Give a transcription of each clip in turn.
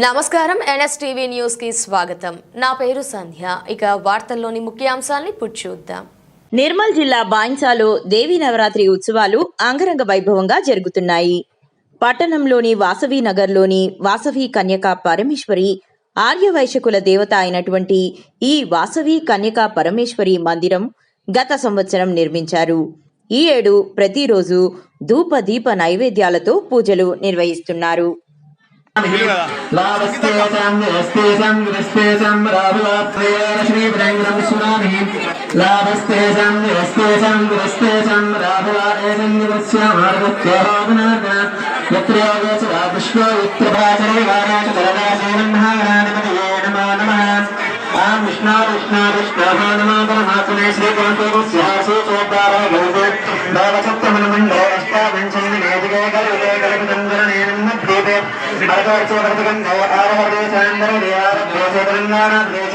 నమస్కారం ఎన్ఎస్టీవీ న్యూస్కి స్వాగతం. నా పేరు సంధ్య. ఇక వార్తల్లోని ముఖ్యాంశాల్ని చూద్దాం. నిర్మల్ జిల్లా బాయిన్సాలో దేవీ నవరాత్రి ఉత్సవాలు అంగరంగ వైభవంగా జరుగుతున్నాయి. పట్టణంలోని వాసవి నగర్లోని వాసవి కన్యక పరమేశ్వరి ఆర్యవైశ్యకుల దేవత అయినటువంటి ఈ వాసవి కన్యక పరమేశ్వరి మందిరం గత సంవత్సరం నిర్మించారు. ఈ ఏడు ప్రతిరోజు ధూప దీప నైవేద్యాలతో పూజలు నిర్వహిస్తున్నారు. लाभस्तेषां यस्तेषां गृहस्तेषां राहुलात्रयरश्रीभ्रैरं सुराभिः लाभस्तेषां यस्तेषां गृहस्तेषां राहुला एवं दृश्यमार्गत्यभावनार्गण नमः आं विष्णा विष्णा विष्णवो नमो परमात्मने श्रीगुरुदेवस्याः सूचोद्धारो మధ్యేతే భరతవర్షో భరతగంధో ఆరహర్దేశాంధరదే తెలంగాణ దేశ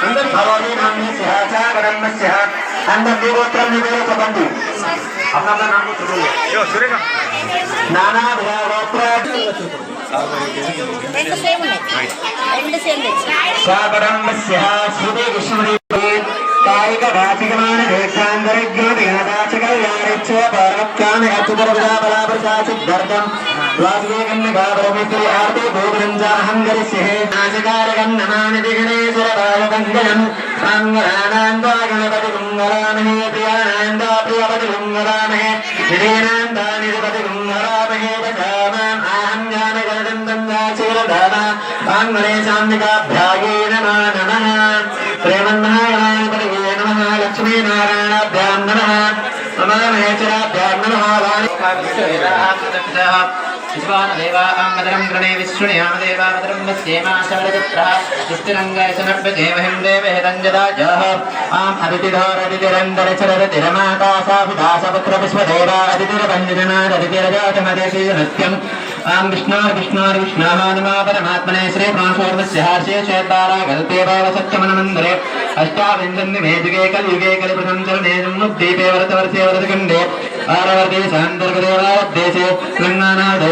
भवानी ब्रह्मी सिंह चा ब्रह्म सिंह अंदर देवोत्तम निवेदन सबंधु अपना अपना नाम यो सूर्य का नाना भया गोत्र రెండు సేమ్ वासुदेवं निभावमिति आर्तो भूभृञ्जाहङ्गरिषिः नासिकारकं नमामि विघ्नेश्वरभावपङ्कजम् साङ्गराणान्दा गणपति गुङ्गरामहे प्रियाणान्दा प्रियपति गुङ्गरामहे श्रीणान्दानिपति गुङ्गरामहे दशामाम् अहं ज्ञानगरदन्तं दाचीरधामा साङ्गणेशाम्बिकाभ्यागे नमो। नमः श्रीमन्महागणाधिपतये नमः, लक्ष्मीनारायणाभ्यां नमः। मम महेश्वराभ्यां नमः, वाणी నమః విశ్వానదేవామదరం గణే విశ్వణయామదేవామదరం వస్యేమాశవరచత్రः దుష్టిరంగాయ సమర్పదేవహిం దేవహిరంజదాజాः ఆం అదితిధారదితిరందరచరతిరమాకాశాభిదాసపుత్ర విశ్వదేవా అదితిరపంజనాదదితిరజాతమదేశీయనత్యం ఆం విష్ణో విష్ణో విష్ణోः నమో పరమాత్మనే శ్రీ ప్రాంశోర్వస్య హర్షే శ్వేతారా కల్పే బాలసత్యమనమందరే అష్టావింశన్ని మేజుగే కలియుగే కలిపృతం చరణే జన్ముద్దీపే వరతవర్షే వరదఖండే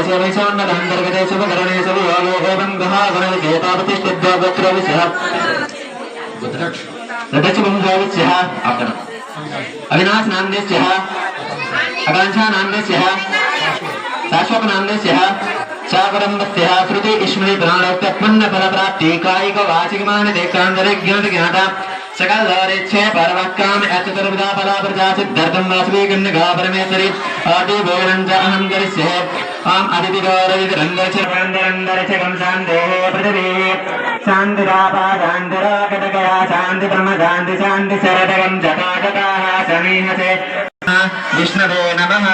वैशवैशान्नदान्तर्गते शुभकरणे शुभ योगोबन्धः गणगेतापतिष्ठद्वा गोत्र आपणः अविनाश नान्देस्यः आकांक्षा नान्देस्यः शाश्वत नान्देस्यः चापरम्भस्यः श्रुति स्मृति प्राणोक्त्यपन्न फलप्राप्ति कायिक वाचिकमानदेकान्तरे ज्ञात ज्ञाता सकलदारिच्छे परवक्काम अचतुर्विधा फलाप्रजासि दर्दं वासुवीगन्न गापरमेश्वरि आदि भोरञ्च अहङ्करिष्ये आम् अतिथिगौरविदरङ्गरचरन्दरञ्दरचकं शान्तेः पृथिवी शान्तिरापा शान्तिराकटकया शान्तिब्रह्म शान्ति शान्तिशरदगं जटाटकाः समीहसे विष्णवे नमः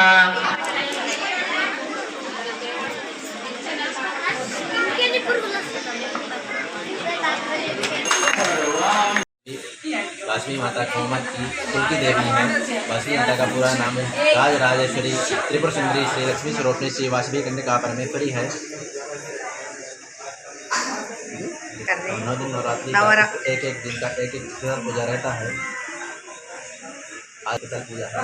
वासवी माता कोमत की तुलकी देवी है। वासवी माता का पूरा नाम है राज राजेश्वरी त्रिपुर सुंदरी श्री लक्ष्मी स्वरूपणी श्री वासवी कन्या परमेश्वरी है। नौ दिन नवरात्रि। एक एक दिन का एक एक पूजा रहता है। आज तक पूजा है।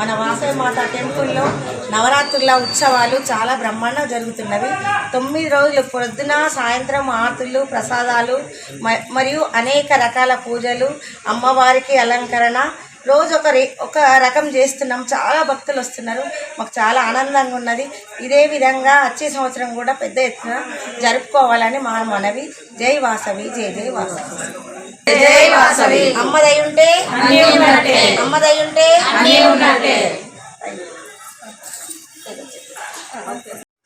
మన వాసవి మాత టెంపుల్లో నవరాత్రుల ఉత్సవాలు చాలా బ్రహ్మాండంగా జరుగుతున్నవి. తొమ్మిది రోజులు పొద్దున సాయంత్రం ఆతులు ప్రసాదాలు మ- మరియు అనేక రకాల పూజలు అమ్మవారికి అలంకరణ. రోజు ఒక రే- ఒక రకం చేస్తున్నాం. చాలా భక్తులు వస్తున్నారు. మాకు చాలా ఆనందంగా ఉన్నది. ఇదే విధంగా వచ్చే సంవత్సరం కూడా పెద్ద ఎత్తున జరుపుకోవాలని మా మనవి. జై వాసవి జై జై వాసవి. అమ్మదై ఉంటే అమ్మదై ఉంటే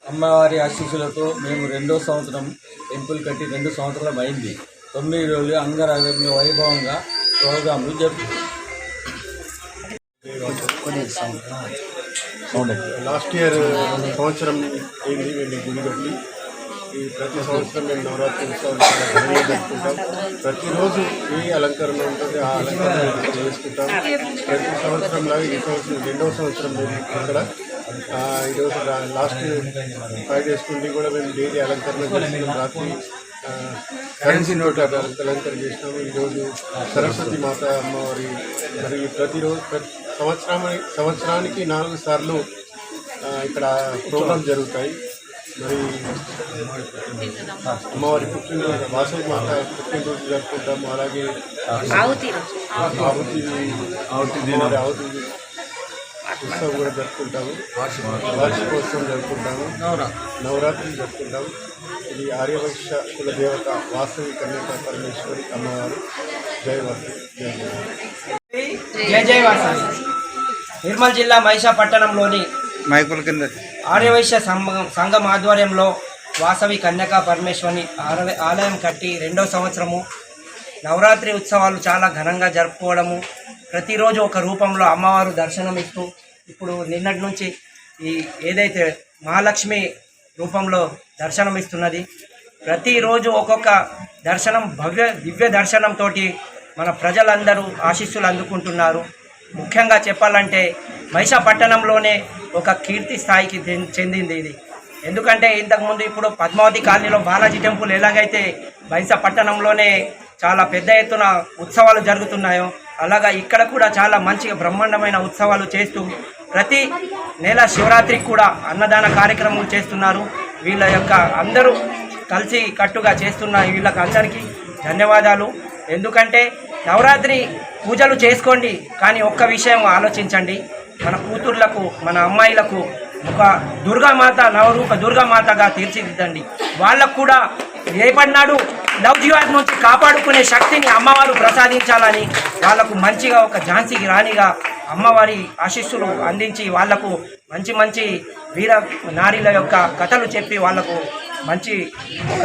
అమ్మవారి ఆశీస్సులతో మేము రెండో సంవత్సరం టెంపుల్ కట్టి రెండు సంవత్సరాలు అయింది. తొమ్మిది రోజులు అంగరంగ వైభవంగా ప్రోగ్రాంలు జరుపుతాం లాస్ట్ ఇయర్ సంవత్సరం అయింది గుడి కట్టి? ఈ ప్రతి సంవత్సరం మేము నవరాత్రి ఉత్సవాలు చాలా ఘనంగా జరుపుకుంటాం. ప్రతిరోజు ఏ అలంకరణ ఉంటుంది ఆ అలంకరణ చేసుకుంటాం. ప్రతి సంవత్సరం లాగా ఈ సంవత్సరం రెండవ సంవత్సరం మేము ఇక్కడ. ఈరోజు లాస్ట్ ఫైవ్ డేస్ నుండి కూడా మేము డైలీ అలంకరణ చేసుకున్నాం రాత్రి కరెన్సీ నోట్ అలంకరణ చేసినాము. ఈరోజు సరస్వతి మాత అమ్మవారి మరి ప్రతిరోజు ప్రతి సంవత్సరానికి సంవత్సరానికి నాలుగు సార్లు ఇక్కడ ప్రోగ్రామ్ జరుగుతాయి. మరి అమ్మవారి పుట్టినరోజు వాసవి మాత పుట్టినరోజు జరుపుకుంటాము అలాగే ఆహుతి అమ్మవారి ఆహుతి ఉత్సవం కూడా జరుపుకుంటాము. వార్షికోత్సవం జరుపుకుంటాము. నవరాత్రి జరుపుకుంటాము. ఇది ఆర్యవైశ్య కుల దేవత వాసవి కన్యక పరమేశ్వరి అమ్మవారు. జయ వాసవి జయ జయ జయ వాసవి నిర్మల్ జిల్లా మైషా పట్టణంలోని మైకుల కింద. ఆర్యవైశ్య సంఘం సంఘం ఆధ్వర్యంలో వాసవి కన్యకా పరమేశ్వరి ఆలయం కట్టి రెండో సంవత్సరము నవరాత్రి ఉత్సవాలు చాలా ఘనంగా జరుపుకోవడము. ప్రతిరోజు ఒక రూపంలో అమ్మవారు దర్శనం ఇస్తూ ఇప్పుడు నిన్నటి నుంచి ఈ ఏదైతే మహాలక్ష్మి రూపంలో దర్శనం ఇస్తున్నది ప్రతిరోజు ఒక్కొక్క దర్శనం భవ్య దివ్య దర్శనంతో మన ప్రజలందరూ ఆశీస్సులు అందుకుంటున్నారు. ముఖ్యంగా చెప్పాలంటే మైసా పట్టణంలోనే ఒక కీర్తి స్థాయికి చెందింది ఇది. ఎందుకంటే ఇంతకుముందు ఇప్పుడు పద్మావతి కాలనీలో బాలాజీ టెంపుల్ ఎలాగైతే మైసా పట్టణంలోనే చాలా పెద్ద ఎత్తున ఉత్సవాలు జరుగుతున్నాయో అలాగా ఇక్కడ కూడా చాలా మంచిగా బ్రహ్మాండమైన ఉత్సవాలు చేస్తూ ప్రతి నెల శివరాత్రికి కూడా అన్నదాన కార్యక్రమం చేస్తున్నారు. వీళ్ళ యొక్క అందరూ కలిసి కట్టుగా చేస్తున్న వీళ్ళకి అందరికీ ధన్యవాదాలు. ఎందుకంటే నవరాత్రి పూజలు చేసుకోండి కానీ ఒక్క విషయం ఆలోచించండి. మన కూతుర్లకు మన అమ్మాయిలకు ఒక దుర్గామాత నవరూప దుర్గామాతగా తీర్చిదిద్దండి. వాళ్ళకు కూడా రేపటినాడు లవ్ జీవాట్ నుంచి కాపాడుకునే శక్తిని అమ్మవారు ప్రసాదించాలని వాళ్ళకు మంచిగా ఒక ఝాన్సీకి రాణిగా అమ్మవారి ఆశీస్సులు అందించి వాళ్ళకు మంచి మంచి వీర నారీల యొక్క కథలు చెప్పి వాళ్ళకు మంచి ఒక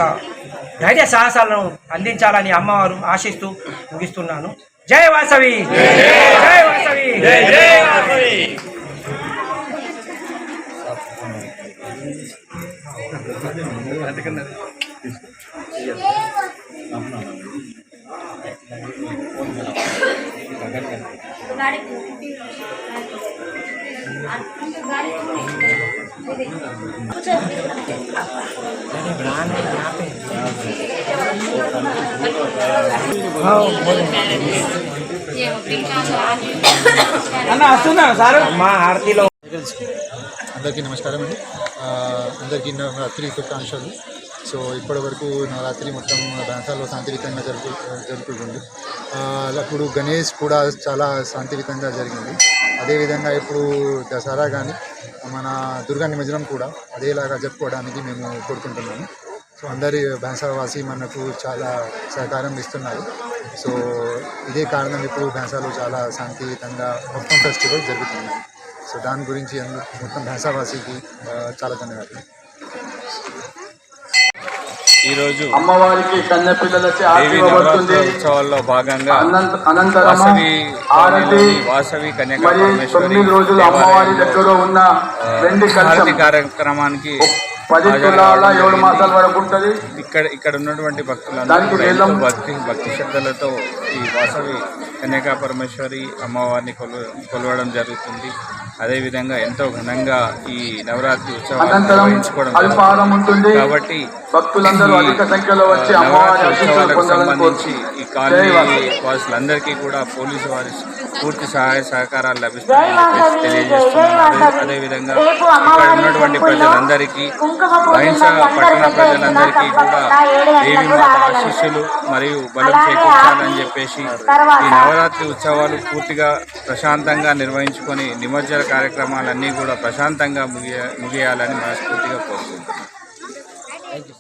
ధైర్య సాహసాలను అందించాలని అమ్మవారు ఆశిస్తూ ముగిస్తున్నాను. జై వాసవి జై వాసవి జై వాసవి అన్న సార్. మా ఆరతిలో అందరికీ నమస్కారం అండి. అందరికీ నవరాత్రి శుభాకాంక్షలు. సో ఇప్పటివరకు నా నవరాత్రి మొత్తం ప్రాంతాల్లో శాంతియుతంగా జరుపు జరుపుకుంది అప్పుడు గణేష్ కూడా చాలా శాంతియుతంగా జరిగింది. అదేవిధంగా ఇప్పుడు దసరా కానీ మన దుర్గా నిమజ్జనం కూడా అదేలాగా జరుపుకోవడానికి మేము కోరుకుంటున్నాము. సో అందరి బ్యాన్సావాసి మనకు చాలా సహకారం ఇస్తున్నారు. సో ఇదే కారణం ఇప్పుడు బ్యాన్సాలో చాలా శాంతియుతంగా మొత్తం ఫెస్టివల్ జరుగుతుంది. సో దాని గురించి అందు- మొత్తం భాషావాసికి ఆ, చాలా ధన్యవాదాలు. ఈరోజు అమ్మవారికి కన్య పిల్లలకి దేవి నవరాత్రి ఉత్సవాల్లో భాగంగా వాసవి వాసవి కన్యకా మరి పరమేశ్వరి తొమ్మిది రోజులు అమ్మవారి దగ్గర ఉన్న వెండి హారతి కలశం కార్యక్రమానికి పది తులాల ఏడు. మాసాల వరకు ఉంటుంది. ఇక్కడ ఇక్కడ ఉన్నటువంటి వేలం- భక్తి భక్తి శ్రద్ధలతో ఈ వాసవి కన్యకా పరమేశ్వరి అమ్మవారిని కొలు కొలవడం జరుగుతుంది. అదేవిధంగా ఎంతో ఘనంగా ఈ నవరాత్రి ఉత్సవాలు నిర్వహించుకోవడం. కాబట్టి భక్తులందరూ అధిక సంఖ్యలో వచ్చి ఉత్సవాలకు సంబంధించి ఈ కాలనీ. వాసులందరికీ కూడా పోలీసు వారి పూర్తి సహాయ సహకారాలు లభిస్తాయని చెప్పేసి తెలియజేస్తున్నారు అదేవిధంగా ఇక్కడ ఉన్నటువంటి ప్రజలందరికీ బహింస పట్టణ ప్రజలందరికీ కూడా దేవి మాత ఆశీస్సులు మరియు బలం చేకూర్చాలని చెప్పేసి ఈ నవరాత్రి ఉత్సవాలు పూర్తిగా ప్రశాంతంగా నిర్వహించుకొని నిమజ్జన కార్యక్రమాలన్నీ కూడా ప్రశాంతంగా ముగియ ముగియాలని మనస్ఫూర్తిగా కోరుకుంటున్నాను.